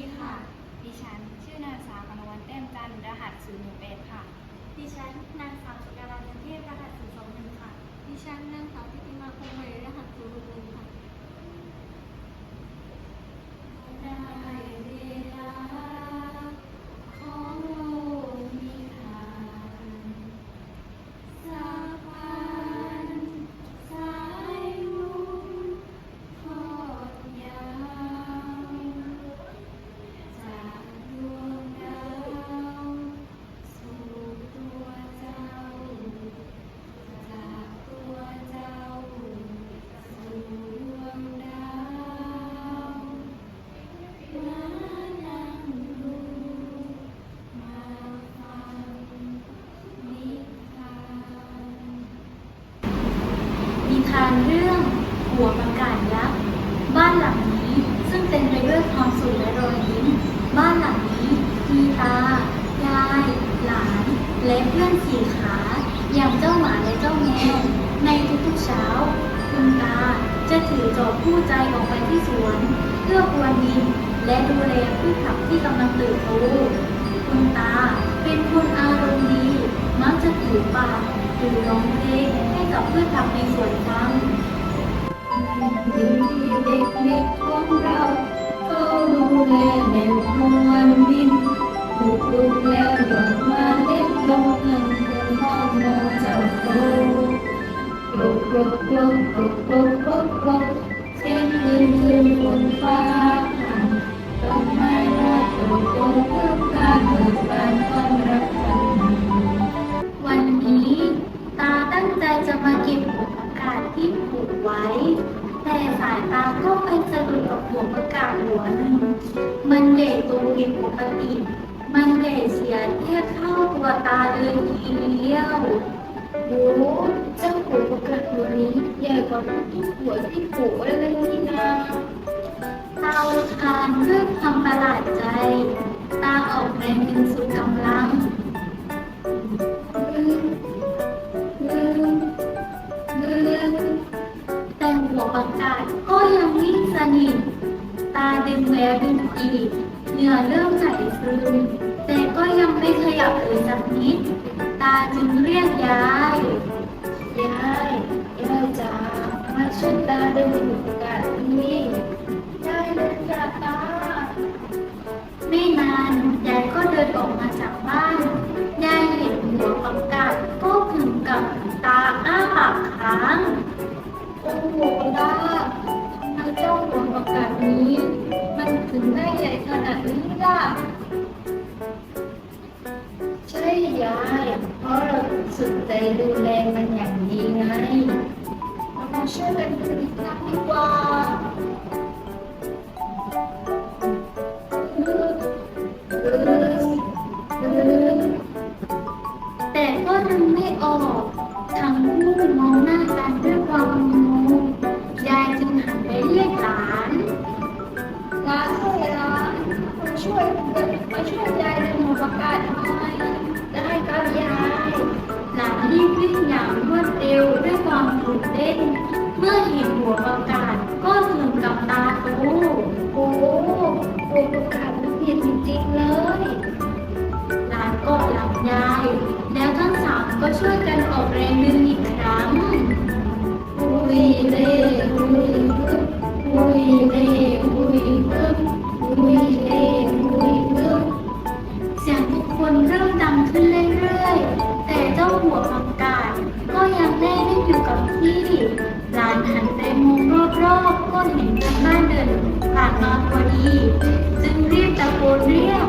ดีค่ะ ดิฉันชื่อนางสาวกนวันแต้มจันทร์รหัส018ค่ะ ดิฉันนางสาวสุการาจันเทพรหัส021ค่ะ ดิฉันนางสาวพิติ ทานเรื่องหัวประกาศยักษ์บ้านหลังนี้ซึ่งเต็มไปด้วยความสุขและรอยยิ้ม บ้านหลังนี้มีตา ยาย หลาน และเพื่อนสี่ขาอย่างเจ้าหมาและเจ้าแมวในทุกๆเช้า คุณตาจะถือจอบคู่ใจออกไปที่สวน เพื่อพรวนดินและดูแลพืชผักที่กำลังเติบโตคุณตาเป็นคนอารมณ์ดี มักจะถือปาก หรือร้องเพลงให้กับพืชผักในสวนฟังสิ่งที่เด็กๆของเราเฝ้าดูแลแนวพรวนดินปลูกลูกแล้วหยดมาเล็ดลงเงินคงห้องมอเจ้าโตกรกกรกกรกกรกกรกกรกกรกเสียงคืนคืนฝนฟ้าต้นไม้รักโตโตเพิ่มการเบิกบานต้อนรั มาเก็บหัวประกาศที่ปลูกไว้ แต่สายตาก็ไปสะดุดกับหัวประกาศหัวหนึ่งมันใหญ่โตผิดปกติ มันใหญ่เสียเทียเท่าตัวตาเลยทีเดียวโอ้เจ้าหัวประกาศตัวนี้ใหญ่กว่าทุกหัวที่ปลูกไว้เลยนี่นาตาอุทานด้วยความประหลาดใจ ตาออกแรงดึงสุดกำลัง นิ่งสนิทตาดึงแล้วดึงอีกเหงื่อเริ่มไหลซึมแต่ก็ยังไม่ขยับเลยสักนิด ตาจึงเรียกยายยายยายจ๋ามาช่วยตาดึงหัวประกาศนี้ยายเลยจ้าตาไม่นานยายก็เดินออกมาจากบ้าน ยายเห็นหัวประกาศก็ถึงกับตาอ้าปากค้างโอ้โหตาทำไมเจ้าหัวประกาศนี้ มันถึงได้ใหญ่ขนาดนี้ล่ะ ใช่ยาย เพราะเราสุดใจดูแลมันอย่างดีไงเรามาช่วยกันดูอีกครั้งดีกว่าแต่ก็ทำไม่ออก ทั้งคู่มองหน้ากันด้วยความ ช่วยมาช่วยยายในหมู่ประกาศหน่อยได้ครับยายหลานรีบวิ่งอย่างรวดเร็วด้วยความตื่นเต้น เมื่อเห็นหัวประกาศก็ถึงกับตาโตโอ้โหหมู่ประกาศมันเปลี่ยนจริงๆเลยหลานก็หลับยาย แล้วทั้งสามก็ช่วยกันออกแรงดึงอีกครั้งหุยเล่หุ รอบๆก็เห็นเพื่อนบ้านเดินผ่านมาพอดี จึงรีบตะโกนเรียก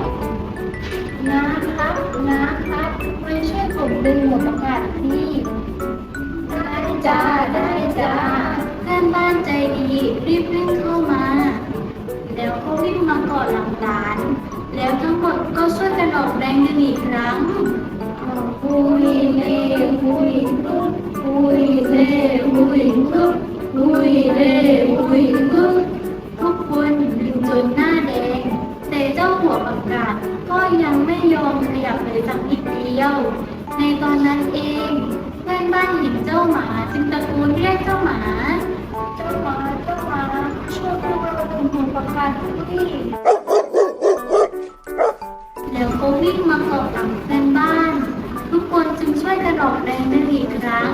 นะครับนะครับมาช่วยผมดึงหมู่ประกาศที่ได้จ้าได้จ้าเพื่อนบ้านใจดีรีบวิ่งเข้ามา แล้วก็วิ่งมากอดหลังหลาน แล้วทั้งหมดก็ช่วยกันออกแรงดึงอีกครั้งหุยเล่หุยฮึบหุยเล่หุยฮึบ มุยเล่มุยกึ๊กทุกคนดึงจนหน้าแดง แต่เจ้าหัวประกาศก็ยังไม่ยอมขยับเลยสักนิดเดียว ในตอนนั้นเองเพื่อนบ้านเห็นเจ้าหมาจึงตะโกนเรียกเจ้าหมา เจ้าหมาเจ้าหมาช่วยพวกเราเป็นหัวประกาศด้วยแล้วก็วิ่งมาเกาะหลังเพื่อนบ้าน ทุกคนจึงช่วยกระดอกแรงได้อีกครั้ง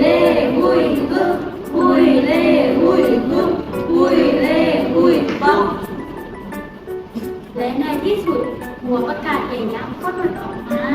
lê vui cước vui lê vui cước vui lê vui vâng. bóc และในที่สุดหัวประกาศเองนะก็หลุดออกมา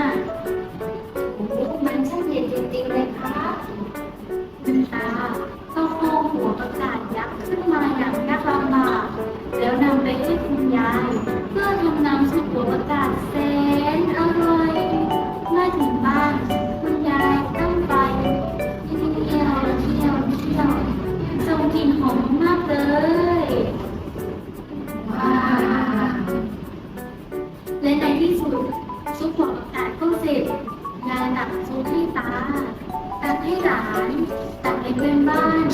และในที่สุดซุปหัวประกาศก็เสร็จงานตักซุปให้ตา ตักให้หลาน ตักให้เพื่อนบ้าน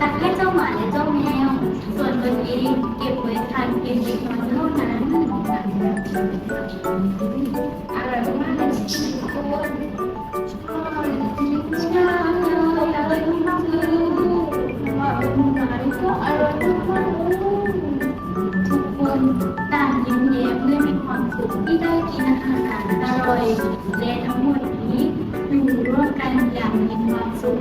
ตักให้เจ้าหมาและเจ้าแมว ส่วนตนเองเก็บไว้ทานเพียงเล็กน้อยเท่านั้น สุขทั้งหมดนี้อยู่ร่วมกันอย่างมีความสุข